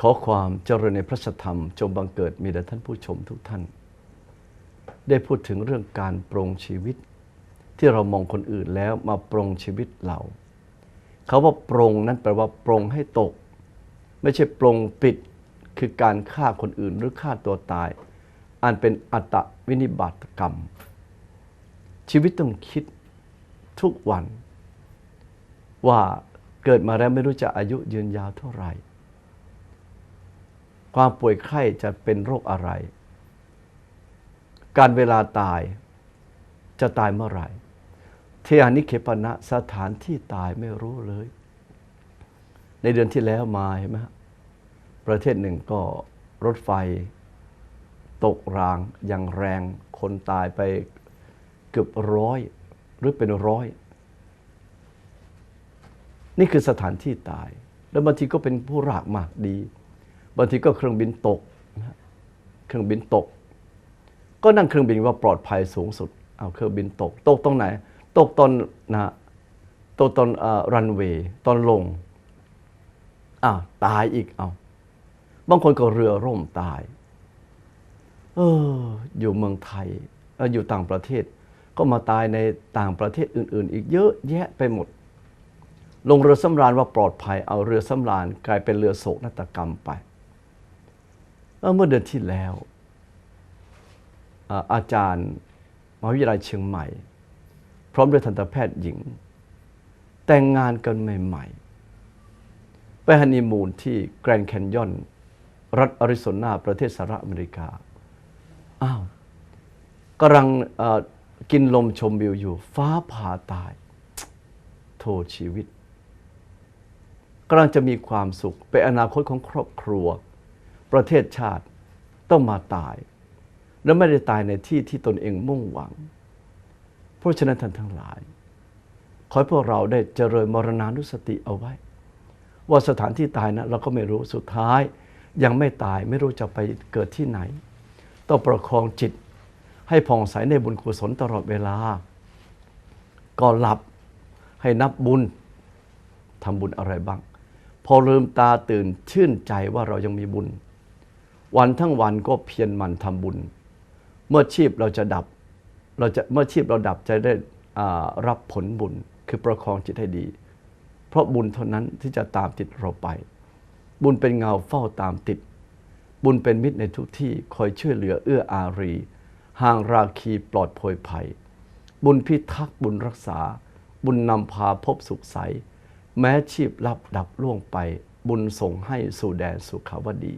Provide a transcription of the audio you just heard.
ขอความเจริญในพระธรรมจงบังเกิดมีแด่ท่านผู้ชมทุกท่าน ได้พูดถึงเรื่องการปรงชีวิต ที่เรามองคนอื่นแล้วมาปรงชีวิตเราเขาว่าปรงนั้นแปลว่าปรงให้ตก ไม่ใช่ปรงปิดคือการฆ่าคนอื่นหรือฆ่าตัวตาย อันเป็นอัตวินิบาตกรรม ชีวิตต้องคิดทุกวัน ว่าเกิดมาแล้วไม่รู้จะอายุยืนยาวเท่าไหร่ ความป่วยไข้จะเป็นโรคอะไร การเวลาตายจะตายเมื่อไหร่เทอานิเคปนะสถานที่ตายไม่รู้เลย ในเดือนที่แล้วมาเห็นไหมฮะประเทศหนึ่งก็รถไฟ ตกรางอย่างแรงคนตายไปเกือบร้อยหรือเป็นร้อย นี่คือสถานที่ตาย แล้วบางทีก็เป็นผู้รากมากดี บางทีก็เครื่องบินตก เครื่องบินตก ก็นั่งเครื่องบินว่าปลอดภัยสูงสุด เอาเครื่องบินตก ตกตรงไหน ตกตอนนะตกตอนรันเวย์ตอนลงอ้าวตายอีกเอาบางคนก็เรือร่มตาย เออ อยู่เมืองไทยอออยู่ต่างประเทศ ก็มาตายในต่างประเทศอื่น ๆ อีกเยอะแยะไปหมด ลงเรือสำราญว่าปลอดภัย เอาเรือสำราญกลายเป็นเรือโศกนาฏกรรมไป เมื่อเดือนที่แล้ว อาจารย์มหาวิทยาลัยเชียงใหม่ พร้อมด้วยทันตแพทย์หญิง แต่งงานกันใหม่ ๆ ไปฮันนีมูนที่แกรนด์แคนยอน รัฐอริโซนา ประเทศสหรัฐอเมริกา อ้าวกำลังกินลมชมวิวอยู่ ฟ้าผ่าตาย โทษชีวิตกำลังจะมีความสุขเป็นอนาคตของครอบครัว ประเทศชาติต้องมาตาย และไม่ได้ตายในที่ที่ตนเองมุ่งหวัง เพราะฉะนั้นท่านทั้งหลาย ขอให้พวกเราได้เจริญมรณานุสติเอาไว้ ว่าสถานที่ตายนะเราก็ไม่รู้สุดท้าย ยังไม่ตายไม่รู้จะไปเกิดที่ไหน ต้องประคองจิต ให้ผ่องใสในบุญกุศลตลอดเวลาก่อนหลับให้นับบุญทำบุญอะไรบ้าง พอลืมตาตื่นชื่นใจว่าเรายังมีบุญ วันทั้งวันก็เพียรมันทำบุญ เมื่อชีพเราจะดับเราจะเมื่อชีพเราดับจะได้รับผลบุญคือประคองจิตให้ดี เพราะบุญเท่านั้นที่จะตามติดเราไป บุญเป็นเงาเฝ้าตามติด บุญเป็นมิตรในทุกที่คอยช่วยเหลือเอื้ออารี ห่างราคีปลอดโพยภัย บุญพิทักษ์บุญรักษา บุญนำพาพบสุขใส แม้ชีพลับดับล่วงไป บุญส่งให้สู่แดนสุขาวดี